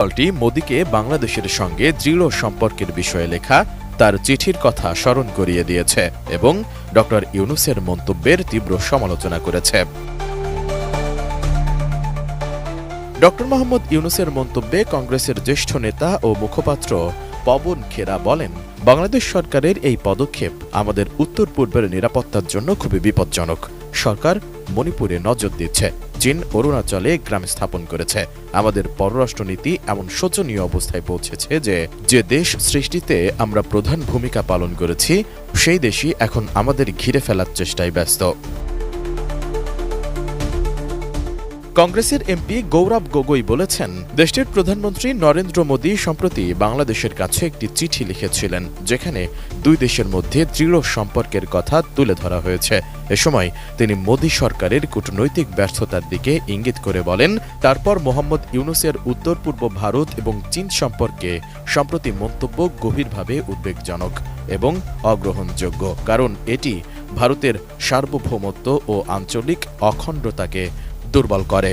দলটি মোদীকে বাংলাদেশের সঙ্গে দৃঢ় সম্পর্কের বিষয়ে লেখা তার চিঠির কথা স্মরণ করিয়ে দিয়েছে এবং ড ইউনুসের মন্তব্যের তীব্র সমালোচনা করেছে। ড মোহাম্মদ ইউনুসের মন্তব্যে কংগ্রেসের জ্যেষ্ঠ নেতা ও মুখপাত্র পবন খেরা বলেন, বাংলাদেশ সরকারের এই পদক্ষেপ আমাদের উত্তর পূর্বের নিরাপত্তার জন্য খুবই বিপজ্জনক। সরকার মণিপুরে নজর দিচ্ছে। চীন অরুণাচলে গ্রাম স্থাপন করেছে। আমাদের পররাষ্ট্রনীতি এমন শোচনীয় অবস্থায় পৌঁছেছে যে যে দেশ সৃষ্টিতে আমরা প্রধান ভূমিকা পালন করেছি, সেই দেশই এখন আমাদের ঘিরে ফেলার চেষ্টায় ব্যস্ত। কংগ্রেসের এমপি গৌরব গগৈ বলেছেন, দেশটির প্রধানমন্ত্রী নরেন্দ্র মোদী সম্প্রতি বাংলাদেশের কাছে একটি চিঠি লিখেছিলেন, যেখানে দুই দেশের মধ্যে দৃঢ় সম্পর্কের কথা তুলে ধরা হয়েছে। এ সময় তিনি মোদী সরকারের কূটনৈতিক ব্যর্থতার দিকে ইঙ্গিত করে বলেন, তারপর মোহাম্মদ ইউনুসের উত্তর পূর্ব ভারত এবং চীন সম্পর্কে সম্প্রতি মন্তব্য গভীরভাবে উদ্বেগজনক এবং অগ্রহণযোগ্য, কারণ এটি ভারতের সার্বভৌমত্ব ও আঞ্চলিক অখণ্ডতাকে দুর্বল করে।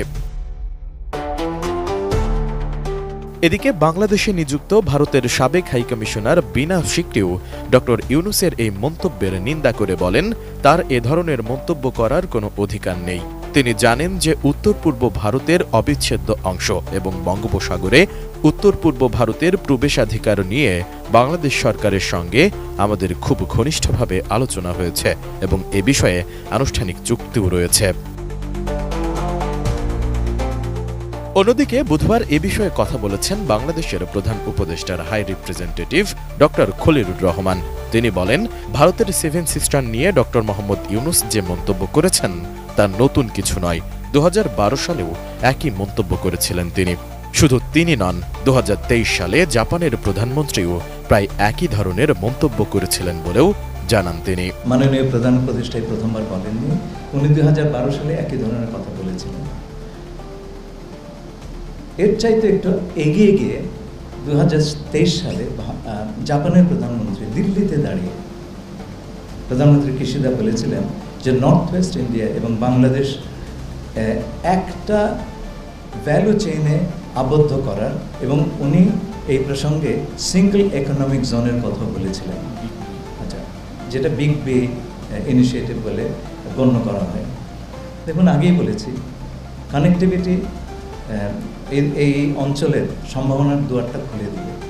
এদিকে বাংলাদেশে নিযুক্ত ভারতের সাবেক হাইকমিশনার বিনা সিকরিও ডক্টর ইউনুসের এই মন্তব্যের নিন্দা করে বলেন, তার এ ধরনের মন্তব্য করার কোনো অধিকার নেই। তিনি জানেন যে উত্তর পূর্ব ভারতের অবিচ্ছেদ্য অংশ এবং বঙ্গোপসাগরে উত্তর পূর্ব ভারতের প্রবেশাধিকার নিয়ে বাংলাদেশ সরকারের সঙ্গে আমাদের খুব ঘনিষ্ঠভাবে আলোচনা হয়েছে এবং এ বিষয়ে আনুষ্ঠানিক চুক্তিও রয়েছে। অন্যদিকে বুধবার এ বিষয়ে কথা বলেছেন বাংলাদেশের প্রধান উপদেষ্টার high representative doctor Khalilur Rahman. তিনি বলেন, ভারতের সেভেন সিস্টার নিয়ে ডক্টর মোহাম্মদ ইউনুস যে মন্তব্য করেছেন, তা নতুন কিছু নয়। দু সালেও একই মন্তব্য করেছিলেন তিনি। শুধু তিনি নন দু হাজার তেইশ সালে জাপানের প্রধানমন্ত্রীও প্রায় একই ধরনের মন্তব্য করেছিলেন বলেও জানান তিনি। মাননীয় প্রধান উপদেষ্টাই প্রথমবার বলেননি, উনি দুই হাজার বারো সালে একই ধরনের কথা বলেছিলেন। এর চাইতে একটু এগিয়ে গিয়ে দু হাজার তেইশ সালে জাপানের প্রধানমন্ত্রী দিল্লিতে দাঁড়িয়ে প্রধানমন্ত্রী কিশিদা বলেছিলেন যে নর্থ ওয়েস্ট ইন্ডিয়া এবং বাংলাদেশ একটা ভ্যালু চেইনে আবদ্ধ করার এবং উনি এই প্রসঙ্গে সিঙ্গল ইকোনমিক জোনের কথা বলেছিলেন। আচ্ছা যেটা বিগ বি ইনিশিয়েটিভ বলে গণ্য করা হয়। দেখুন, আগেই বলেছি কানেক্টিভিটি এই অঞ্চলের সম্ভাবনার দুয়ারটা খুলে দিবে।